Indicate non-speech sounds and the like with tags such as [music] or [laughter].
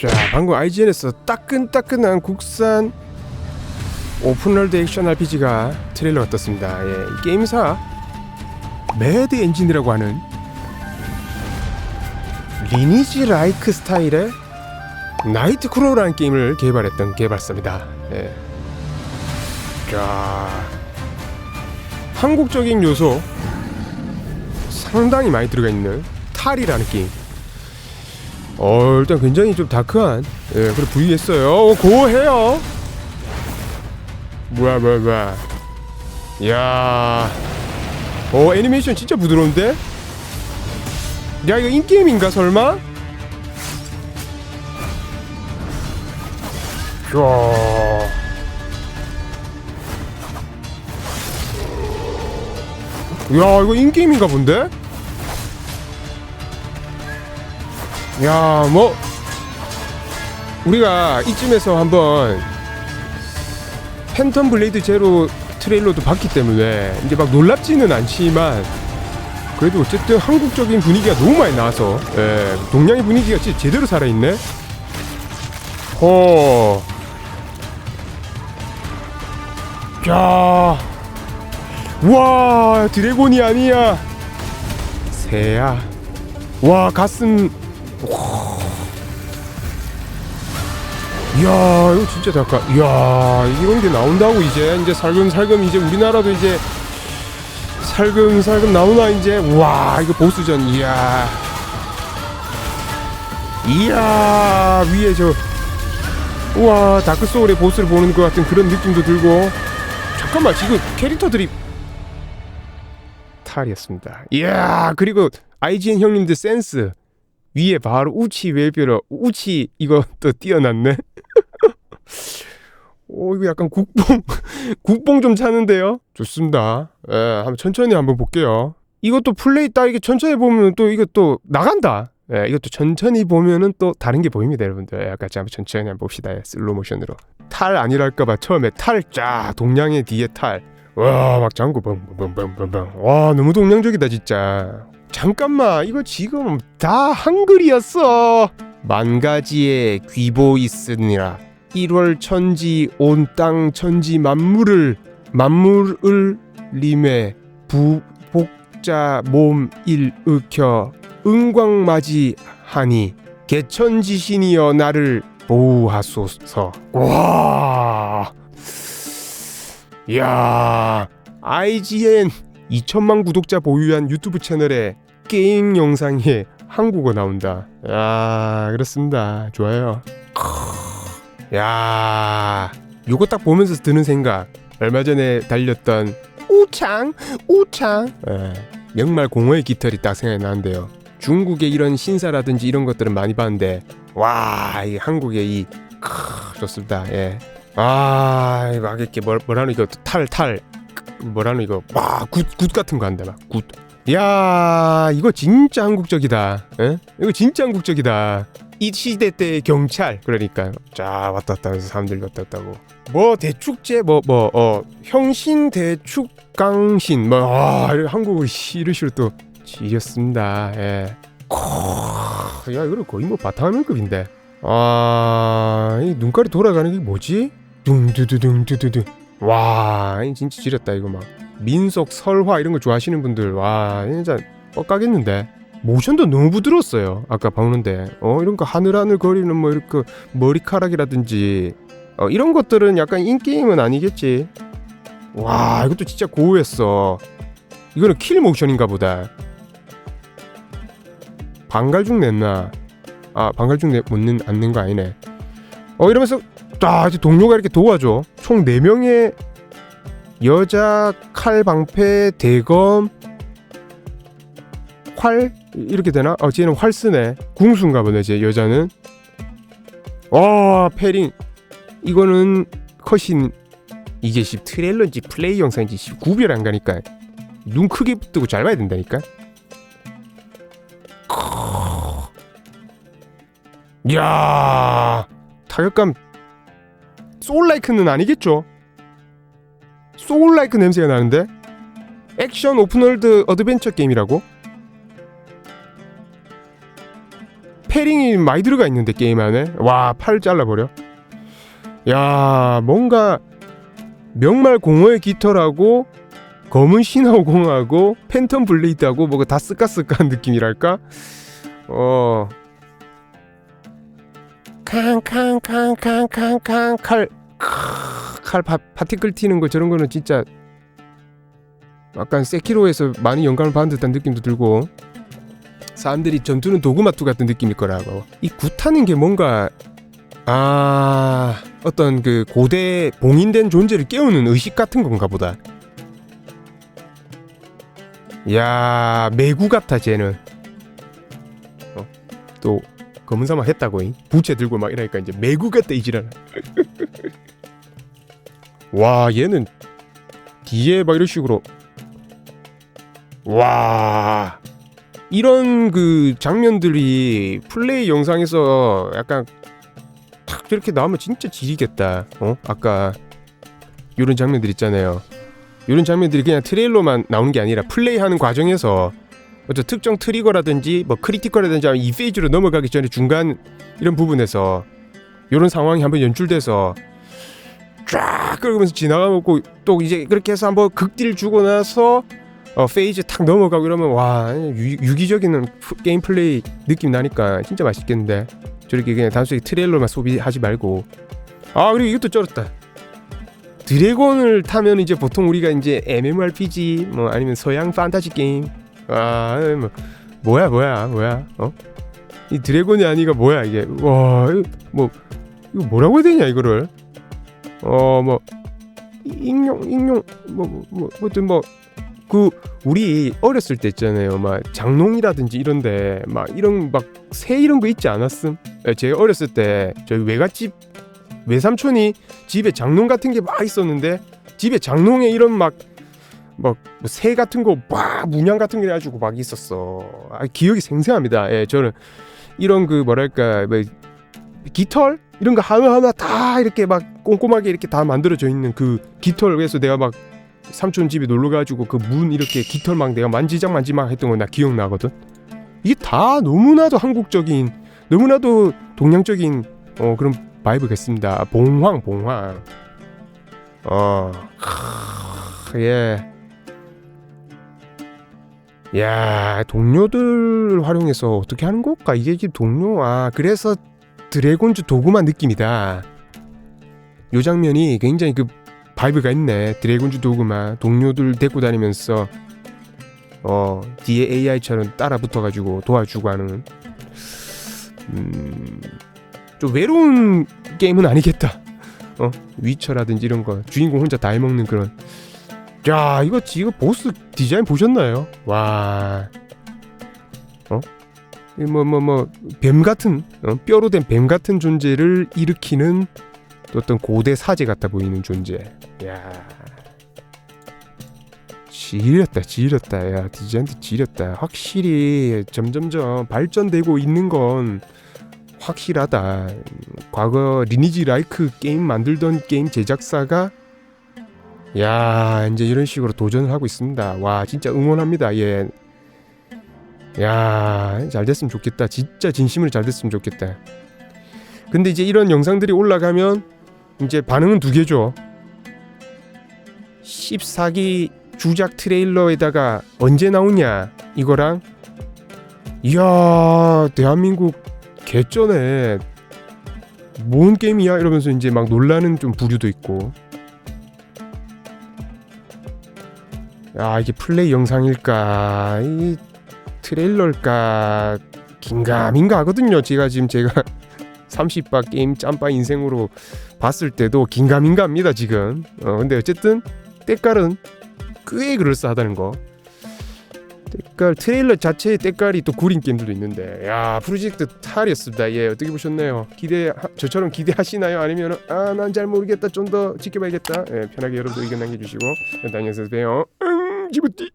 자 방금 IGN에서 따끈따끈한 국산 오픈월드 액션 RPG가 트레일러가 떴습니다. 예, 이 게임사 매드 엔진이라고 하는 리니지 라이크 스타일의 나이트 크로우라는 게임을 개발했던 개발사입니다. 예. 자 한국적인 요소 상당히 많이 들어가 있는 탈이라는 게임. 어 일단 굉장히 좀 다크한 예 그래 부위했어요. 어, 고해요. 뭐야 뭐야 뭐야. 이야. 어 애니메이션 진짜 부드러운데? 야 이거 인게임인가 설마? 이야. 야 이거 인게임인가 본데 야, 뭐 우리가 이쯤에서 한번 팬텀 블레이드 제로 트레일러도 봤기 때문에 이제 막 놀랍지는 않지만 그래도 어쨌든 한국적인 분위기가 너무 많이 나와서 예, 동양의 분위기가 진짜 제대로 살아있네. 허. 야. 와, 드래곤이 아니야. 새야. 와, 가슴 이야 이거 진짜 잠깐 이야 이런 게 나온다고 이제. 이제 살금살금 이제 우리나라도 이제 살금살금 나오나 이제. 와 이거 보스전. 이야. 이야 위에 저 우와 다크 소울의 보스를 보는 것 같은 그런 느낌도 들고. 잠깐만 지금 캐릭터들이 탈이었습니다. 이야 그리고 IGN 형님들 센스 위에 바로 우치 웰뷰러 우치 또 띄어놨네. [laughs] 오 이거 약간 국뽕 [laughs] 국뽕 좀 차는데요. 좋습니다. 예, 한번 천천히 한번 볼게요. 이것도 플레이 딱 이게 천천히 보면 또 이거 또 나간다. 예, 이것도 천천히 보면은 또 다른 게 보입니다, 여러분들. 예, 같이 한번 천천히 한번 봅시다. 예, 슬로 모션으로. 탈 아니랄까봐 처음에 탈 쫙 동양의 뒤에 탈. 와, 막 장구 뻥뻥뻥뻥뻥. 와, 너무 동양적이다 진짜. 잠깐만 이거 지금 다 한글이었어. 만 가지의 귀보 있으니라. 1월 천지 온 땅 천지 만물을 만물을 림에 부복자 몸 일으켜 은광맞이하니 개천지신이여 나를 보호하소서. 와! 야 IGN 2천만 구독자 보유한 유튜브 채널에 게임 영상에 [laughs] 한국어 나온다. 야, 그렇습니다. 좋아요. 야, 요거 딱 보면서 드는 생각. 얼마 전에 달렸던 우창, 우창. 예, 명말 공허의 깃털이 딱 생각이 나는데요. 중국의 이런 신사라든지 이런 것들은 많이 봤는데, 와, 이 한국의 이 크, 좋습니다. 예. 아, 막 이렇게 뭐, 뭐라는 이거 탈 탈. 뭐라는 이거 와굿굿 같은 거 한다 막굿. 야 이거 진짜 한국적이다. 에? 이거 진짜 한국적이다. 이 시대 때 경찰. 그러니까. 자 왔다 갔다 하면서 사람들이 왔다 갔다 하고. 뭐 대축제 뭐 뭐 어 형신 대축 강신. 뭐 아, 한국어 식으로 또 지렸습니다. 예. 야 이거는 거의 뭐 바탕화면급인데. 아 이 눈깔이 돌아가는 게 뭐지? 둥두두둥두두두 와 진짜 지렸다 이거 막. 민속 설화 이런 거 좋아하시는 분들 와 진짜 뻑가겠는데. 모션도 너무 부드러웠어요 아까 보는데. 어 이런 거 하늘하늘 거리는 뭐 이렇게 머리카락이라든지 어 이런 것들은 약간 인게임은 아니겠지. 와 이것도 진짜 고우했어. 이거는 킬 모션인가 보다. 방갈죽 냈나? 아 방갈죽 내, 못 낸, 안낸 거 아니네 어 이러면서 아, 이제 동료가 이렇게 도와줘. 총 4명의 여자 칼 방패 대검 활 이렇게 되나? 어, 쟤는 활 쓰네. 궁수인가 보네, 제 여자는. 와, 패링. 이거는 컷인 이게 씨 트레일러인지 플레이 영상인지 씨 구별 안 가니까 눈 크게 뜨고 잘 봐야 된다니까. 이야 타격감 소울라이크는 아니겠죠? 소울라이크 냄새가 나는데? 액션 오픈월드 어드벤처 게임이라고? 패링이 많이 들어가 있는데 게임 안에 와 팔 잘라버려 야 뭔가 명말 공허의 깃털하고 검은 신화오공하고 팬텀 블레이드하고 뭐가 다 쓰까쓰까한 느낌이랄까 어 캉캉캉캉캉캉 칼, 크, 칼 파, 파티클 튀는 거 저런 거는 진짜 약간 세키로에서 많이 영감을 받은 듯한 느낌도 들고 사람들이 전투는 도구마투 같은 느낌일 거라고. 이 굿하는 게 뭔가 아 어떤 그 고대 봉인된 존재를 깨우는 의식 같은 건가 보다. 야 매구 같아 쟤는. 어? 또 검은 사막 했다고 잉? 부채 들고 막 이러니까 이제 매구 같다 이 지랄. 와 얘는 뒤에 막 이런 식으로. 와. 이런 그 장면들이 플레이 영상에서 약간 탁 이렇게 나오면 진짜 지리겠다. 어? 아까 이런 장면들 있잖아요. 이런 장면들이 그냥 트레일러만 나오는 게 아니라 플레이하는 과정에서 어떤 특정 트리거라든지 뭐 크리티컬이라든지 이 페이지로 넘어가기 전에 중간 이런 부분에서 이런 상황이 한번 연출돼서 쫙 끌면서 지나가고 또 이제 그렇게 해서 한번 극딜 주고 나서 어, 페이지 탁 넘어가고 이러면 와 유, 유기적인 프- 게임 플레이 느낌 나니까 진짜 맛있겠는데. 저렇게 그냥 단순히 트레일러만 소비하지 말고. 아 그리고 이것도 쩔었다. 드래곤을 타면 이제 보통 우리가 이제 MMORPG 뭐 아니면 서양 판타지 게임 아 뭐, 뭐야 뭐야 뭐야 어? 이 드래곤이 아니가 뭐야 이게? 와 이거 뭐 뭐라고 해야 되냐 이거를? 어 뭐 익룡 익룡 뭐 뭐 뭐, 뭐든 뭐 그 우리 어렸을 때 있잖아요. 막 장롱이라든지 이런데 막 이런 막 새 이런 거 있지 않았음? 예, 제가 어렸을 때 저희 외갓집 외삼촌이 집에 장롱 같은 게 막 있었는데 집에 장롱에 이런 막 막새 같은 거 막 문양 같은 게 가지고 막 있었어 아, 기억이 생생합니다 예 저는 이런 그 뭐랄까 뭐 깃털 이런 거 하나 하나 다 이렇게 막 꼼꼼하게 이렇게 다 만들어져 있는 그 깃털에서 내가 막 삼촌 집에 놀러 가지고 그 문 이렇게 깃털 막 내가 만지작 만지작 했던 거 나 기억나거든. 이게 다 너무나도 한국적인 너무나도 동양적인 어 그런 바이브겠습니다. 봉황 봉황. 어. 크, 예. 야, 동료들 활용해서 어떻게 하는 걸까? 이게 동료 아, 그래서 드래곤즈 도구만 느낌이다. 요 장면이 굉장히 그 바이브가 있네. 드래곤즈 도구만 동료들 데리고 다니면서 어 뒤에 AI처럼 따라 붙어가지고 도와주고 하는 음, 좀 외로운 게임은 아니겠다. 어 위쳐라든지 이런 거 주인공 혼자 다 해먹는 그런. 야 이거 이거 보스 디자인 보셨나요? 와. 어? 뭐 뭐 뭐 뱀 같은 어? 뼈로 된 뱀 같은 존재를 일으키는 어떤 고대 사제 같아 보이는 존재. 야. 지렸다 지렸다 야 디자인도 지렸다 확실히 점점점 발전되고 있는 건 확실하다 과거 리니지 라이크 게임 만들던 게임 제작사가 야 이제 이런 식으로 도전을 하고 있습니다. 와 진짜 응원합니다. 예. 예야 잘 됐으면 좋겠다. 진짜 진심으로 잘 됐으면 좋겠다. 근데 이제 이런 영상들이 올라가면 이제 반응은 두 개죠. 14기 주작 트레일러에다가 언제 나오냐 이거랑. 이야 대한민국 개쩌네. 뭔 게임이야? 이러면서 이제 막 놀라는 좀 부류도 있고 야 이게 플레이 영상일까 이 트레일러일까 긴가민가 하거든요 제가 지금 제가 [laughs] 30바 게임 짬바 인생으로 봤을 때도 긴가민가합니다 지금 어 근데 어쨌든 때깔은 꽤 그럴싸하다는 거. 때깔 트레일러 자체의 때깔이 또 구린 게임들도 있는데 야 프로젝트 탈이었습니다. 예 어떻게 보셨나요? 기대 저처럼 기대하시나요? 아니면 아난 잘 모르겠다 좀 더 지켜봐야겠다. 예 편하게 여러분도 의견 남겨주시고 안녕히 계세요. 음 지부띠.